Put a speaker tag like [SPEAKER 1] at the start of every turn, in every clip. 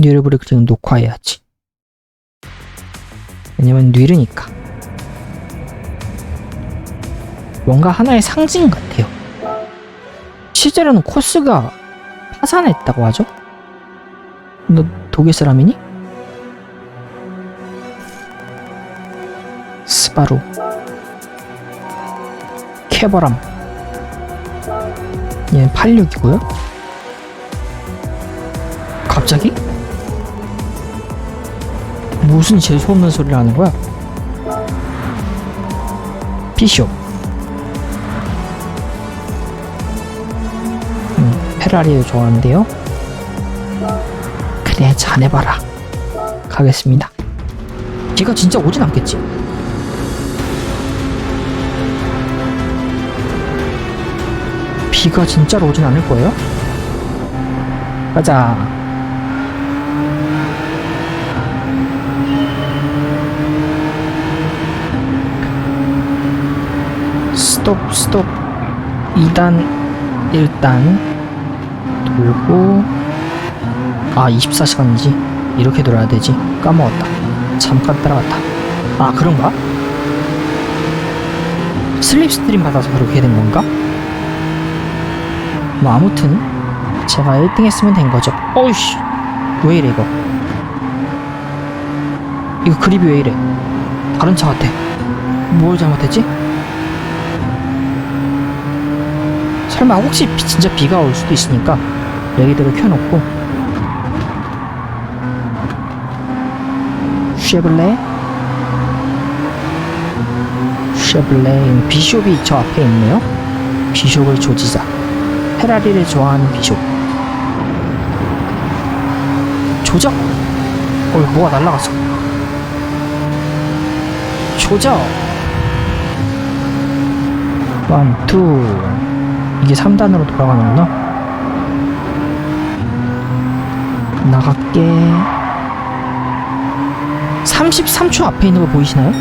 [SPEAKER 1] 뉘르브를 그리는 녹화해야지. 왜냐면 뉘르니까. 뭔가 하나의 상징 같아요. 실제로는 코스가 파산했다고 하죠? 너 독일 사람이니? 스바루 케바람 얘는 86이고요 갑자기? 무슨 재수없는 소리를 하는 거야? 비쇼 음, 페라리를 좋아하는데요 그래 잘해봐라 가겠습니다 비가 진짜 오진 않겠지? 비가 진짜로 오진 않을 거예요? 가자. 스톱, 스톱. 2단, 1단. 돌고. 아, 24시간이지. 이렇게 돌아야 되지. 까먹었다. 잠깐 따라갔다. 아, 그런가? 슬립스트림 받아서 그렇게 된 건가? 뭐 아무튼 제가 1등 했으면 된 거죠 어이씨 왜 이래 이거 이거 그립이 왜 이래 다른 차 같아 뭘 잘못했지? 설마 혹시 비- 진짜 비가 올 수도 있으니까 레이더를 켜놓고 쉐블레 쉐블레 비숍이 저 앞에 있네요. 비숍을 조지자. 페라리를 좋아하는 비숍. 조져! 어 뭐가 날라갔어. 조져! 원투 이게 3단으로 돌아가는구나 나갈게 33초 앞에 있는 거 보이시나요?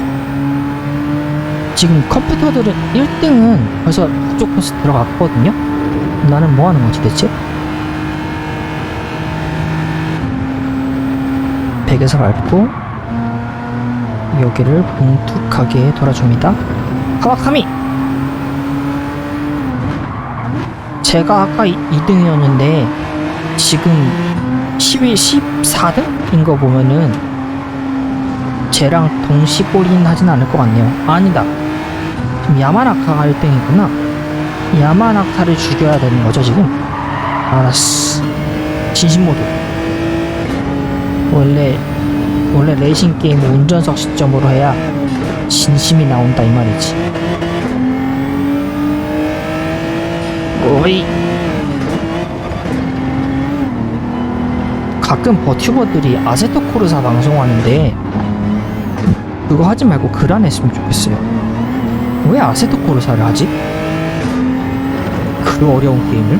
[SPEAKER 1] 지금 컴퓨터들은 1등은 벌써 북쪽 코스 들어갔거든요 나는 뭐 하는 거지 대체? 100에서 밟고 여기를 봉툭하게 돌아줍니다. 카와카미! 제가 아까 2등이었는데 지금 12, 14등인 거 보면은 쟤랑 동시골인 하진 않을 것 같네요. 아니다. 지금 야마나카가 1등이구나. 야마나카를 죽여야 되는 거죠 지금? 알았어. 진심 모드. 원래 원래 레이싱 게임 운전석 시점으로 해야 진심이 나온다 이 말이지. 오이. 가끔 버튜버들이 아세토 코르사 방송하는데 그거 하지 말고 그란 했으면 좋겠어요. 왜 아세토 코르사를 하지? 그 어려운 게임을?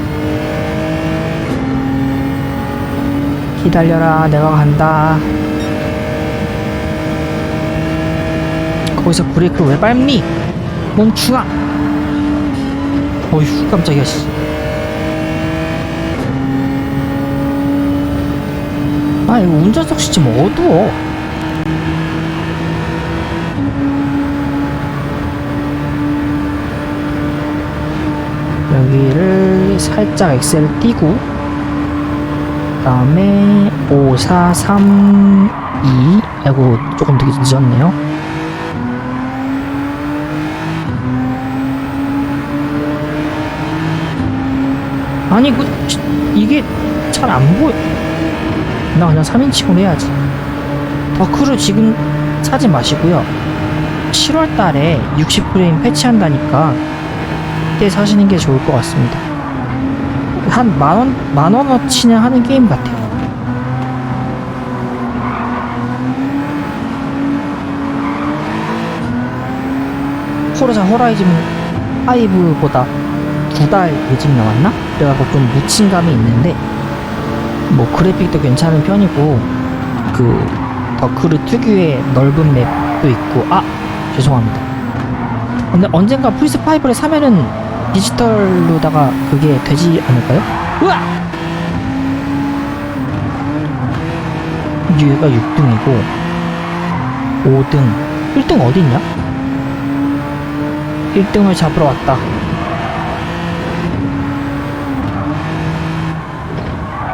[SPEAKER 1] 기다려라 내가 간다 거기서 브레이크를 왜 밟니? 멈추가 어휴 깜짝이야 씨 아, 이거 운전석 시점 어두워. 여기를 살짝 엑셀 띄고 그 다음에 5, 4, 3, 2 아이고 조금 되게 늦었네요 아니 그 치- 이게 잘 안 보여 나 그냥 3인칭으로 해야지 더크루 지금 사지 마시고요 7월 달에 60프레임 패치한다니까 그때 사시는 게 좋을 것 같습니다 한 만원, 만원어치는 하는 게임 같아요. 포르자 호라이즌 5보다 두 달 일찍 나왔나? 그래갖고 좀 묻힌 감이 있는데, 뭐 그래픽도 괜찮은 편이고, 그, 더크르 특유의 넓은 맵도 있고, 아! 죄송합니다. 근데 언젠가 플스5를 사면은 디지털로다가 그게 되지 않을까요? 으아! 얘가 6등이고 5등 1등 어디 있냐? 1등을 잡으러 왔다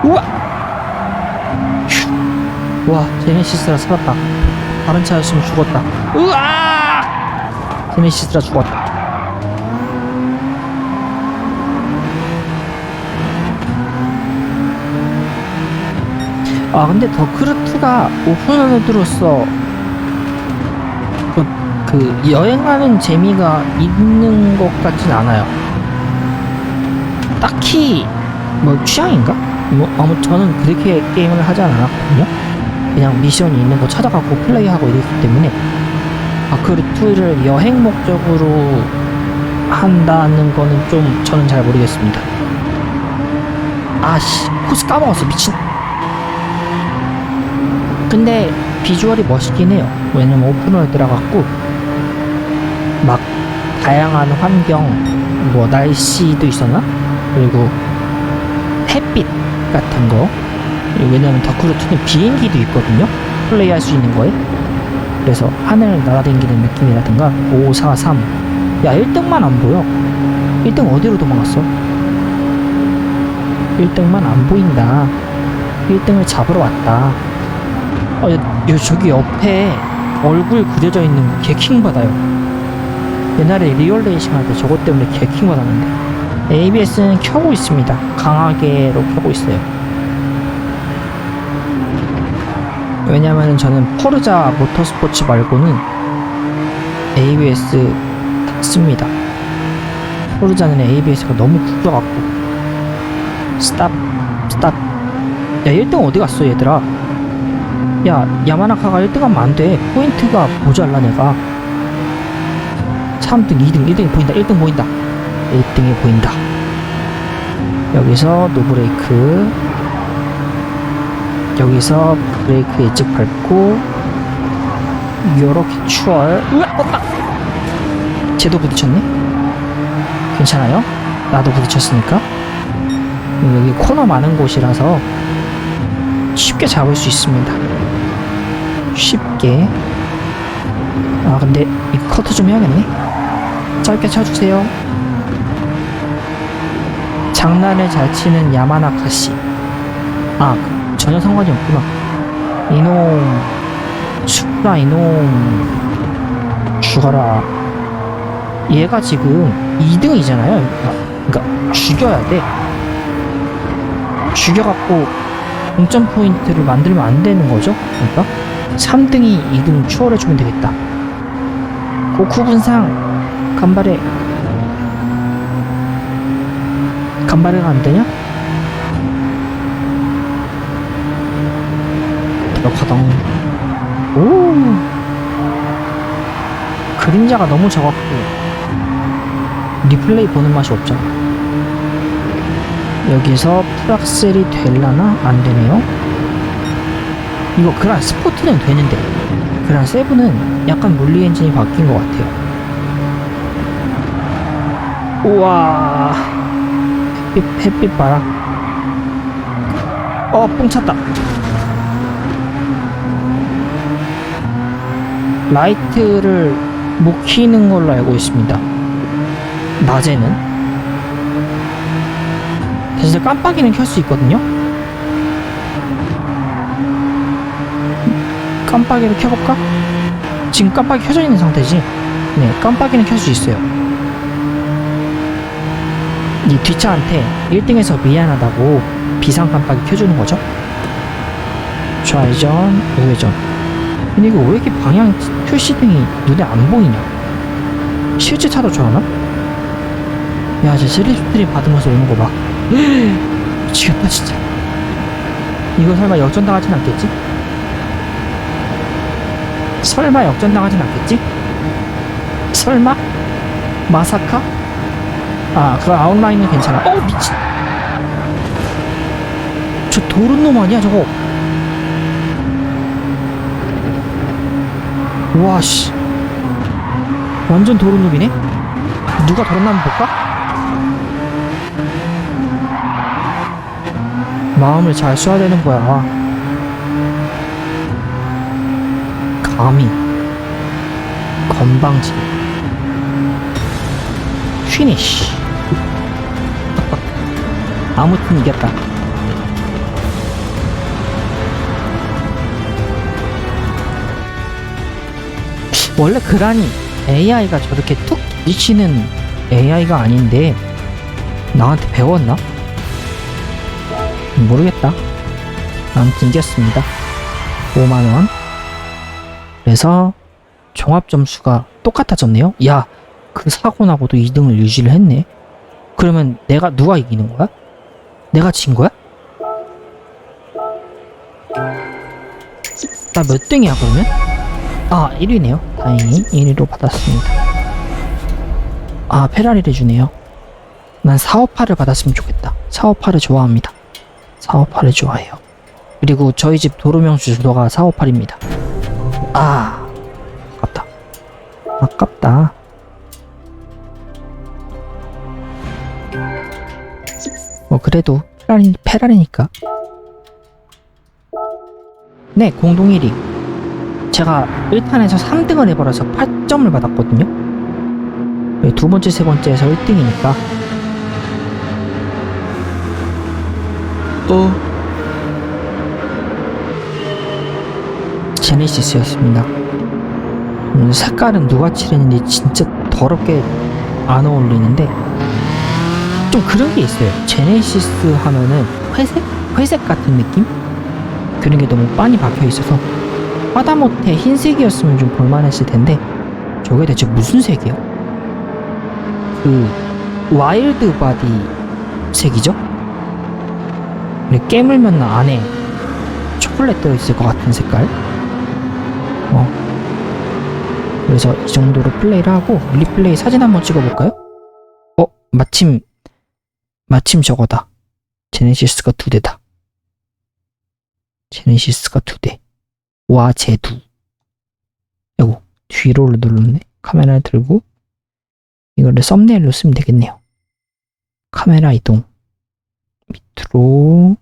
[SPEAKER 1] 우와 휴. 와 제네시스라 살았다 다른 차였으면 죽었다 우와 제네시스라 죽었다 아 근데 더크루트가 오픈월드로서 그, 그 여행하는 재미가 있는 것 같진 않아요. 딱히 뭐 취향인가? 뭐 아무 저는 그렇게 게임을 하지 않았거든요. 그냥 미션이 있는 거 찾아가고 플레이하고 이랬기 때문에 다크루트를 여행 목적으로 한다는 거는 좀 저는 잘 모르겠습니다. 아씨 코스 까먹었어 미친. 근데 비주얼이 멋있긴 해요. 왜냐면 오픈을 들어갔고 막 다양한 환경, 뭐 날씨도 있었나? 그리고 햇빛 같은 거. 왜냐면 더크루트는 비행기도 있거든요. 플레이할 수 있는 거에. 그래서 하늘 날아다니는 느낌이라든가 543. 야 1등만 안 보여. 1등 어디로 도망갔어? 1등만 안 보인다. 1등을 잡으러 왔다. 어, 야, 야, 저기 옆에 얼굴 그려져 있는 거 개킹 받아요. 옛날에 리얼레이싱 할 때 저것 때문에 개킹 받았는데. ABS는 켜고 있습니다. 강하게로 켜고 있어요. 왜냐면 저는 포르자 모터스포츠 말고는 ABS 닫습니다. 포르자는 ABS가 너무 굳어갖고. 스탑, 스탑. 야, 1등 어디 갔어, 얘들아? 야 야마나카가 1등 하면 안돼 포인트가 모자라 내가 3등 2등 1등이 보인다 1등 보인다 1등이 보인다 여기서 노브레이크 여기서 브레이크 예측 밟고 요렇게 추월 떴다 쟤도 부딪혔네 괜찮아요 나도 부딪혔으니까 여기 코너 많은 곳이라서 쉽게 잡을 수 있습니다. 쉽게. 아, 근데 이 커트 좀 해야겠네. 짧게 쳐주세요. 장난을 잘 치는 야마나카 씨. 아, 전혀 상관이 없구나. 이놈, 죽라 이놈, 죽어라. 얘가 지금 2등이잖아요. 그러니까 죽여야 돼. 죽여갖고 동점 포인트를 만들면 안 되는 거죠. 그러니까 3등이 2등 추월해주면 되겠다. 고쿠분상 간발에 간발에가 안 되냐? 들어가덩. 오. 그림자가 너무 적었고 리플레이 보는 맛이 없잖아. 여기서 풀악셀이 될라나? 안 되네요. 이거 그란 스포트는 되는데 그란 세븐은 약간 물리 엔진이 바뀐 것 같아요. 우와 햇빛, 햇빛 봐라. 어, 뽕 찼다. 라이트를 못 키는 걸로 알고 있습니다. 낮에는 사실 깜빡이는 켤 수 있거든요. 깜빡이를 켜볼까? 지금 깜빡이 켜져 있는 상태지. 네, 깜빡이는 켤 수 있어요. 이 뒷차한테 1등에서 미안하다고 비상 깜빡이 켜주는 거죠. 좌회전, 우회전. 근데 이거 왜 이렇게 방향 표시등이 눈에 안 보이냐? 실제 차도 저러나? 야, 저 슬립스트림 받으면서 오는 거 봐. 미치겠다 진짜 이거 설마 역전당하진 않겠지? 설마 역전당하진 않겠지? 설마? 마사카? 아, 그 아웃라인은 괜찮아. 어, 미친. 저 도른 놈 아니야, 저거? 와, 씨. 완전 도른 놈이네? 누가 도른나 한번 볼까? 마음을 잘 쏴야 되는 거야. 감히 건방지 피니쉬 아무튼 이겼다. 원래 그라니 AI가 저렇게 툭 미치는 AI가 아닌데 나한테 배웠나? 모르겠다. 아무튼 이겼습니다. 5만원. 그래서 종합 점수가 똑같아졌네요. 야 그 사고 나고도 2등을 유지를 했네. 그러면 내가 누가 이기는 거야? 내가 진 거야? 나 몇 등이야 그러면? 아 1위네요. 다행히 1위로 받았습니다. 아 페라리를 주네요. 난 사오파를 받았으면 좋겠다. 사오파를 좋아합니다. 사오파를 좋아해요. 그리고 저희 집 도로명 주소가 사오팔입니다. 아 아깝다. 아깝다 뭐 그래도 페라리, 페라리니까. 네 공동 1위. 제가 1탄에서 3등을 해버려서 8점을 받았거든요. 네, 두 번째 세 번째에서 1등이니까. 또 제네시스였습니다. 음, 색깔은 누가 칠했는지 진짜 더럽게 안 어울리는데 좀 그런 게 있어요 제네시스 하면은 회색? 회색 같은 느낌? 그런 게 너무 빤히 박혀 있어서 하다못해 흰색이었으면 좀 볼만했을 텐데 저게 대체 무슨 색이야? 그 와일드 바디 색이죠? 근데 깨물면 안에 초콜릿 들어있을 것 같은 색깔 어 그래서 이 정도로 플레이를 하고 리플레이 사진 한번 찍어볼까요? 어 마침 마침 저거다. 제네시스가 두 대다. 제네시스가 두 대. 와 제 두. 아이고 뒤로 눌렀네. 카메라를 들고 이거를 썸네일로 쓰면 되겠네요. 카메라 이동. 밑으로.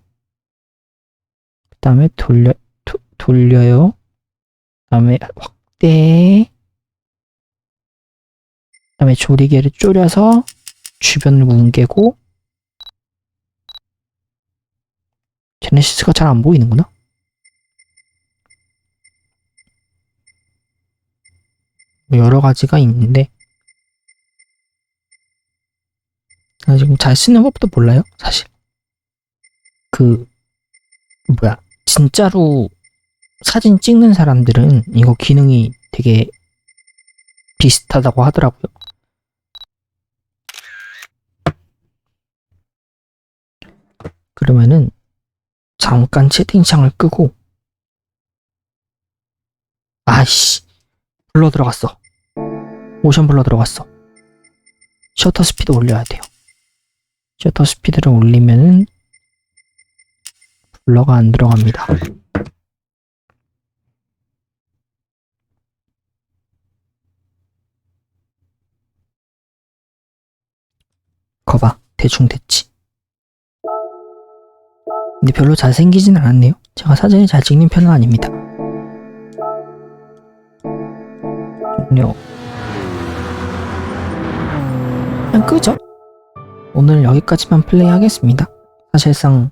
[SPEAKER 1] 그 다음에 돌려 도, 돌려요. 그 다음에 확대. 그 다음에 조리개를 졸여서 주변을 뭉개고 제네시스가 잘 안 보이는구나? 뭐 여러 가지가 있는데. 나 지금 잘 쓰는 법도 몰라요 사실. 그 뭐야 진짜로 사진 찍는 사람들은 이거 기능이 되게 비슷하다고 하더라고요. 그러면은 잠깐 채팅창을 끄고. 아이씨 블러 들어갔어. 모션 블러 들어갔어. 셔터 스피드 올려야 돼요. 셔터 스피드를 올리면은 블러가 안 들어갑니다. 거봐 대충 됐지 근데 별로 잘생기진 않았네요. 제가 사진을 잘 찍는 편은 아닙니다. 종료 그냥 끄죠. 오늘 여기까지만 플레이하겠습니다. 사실상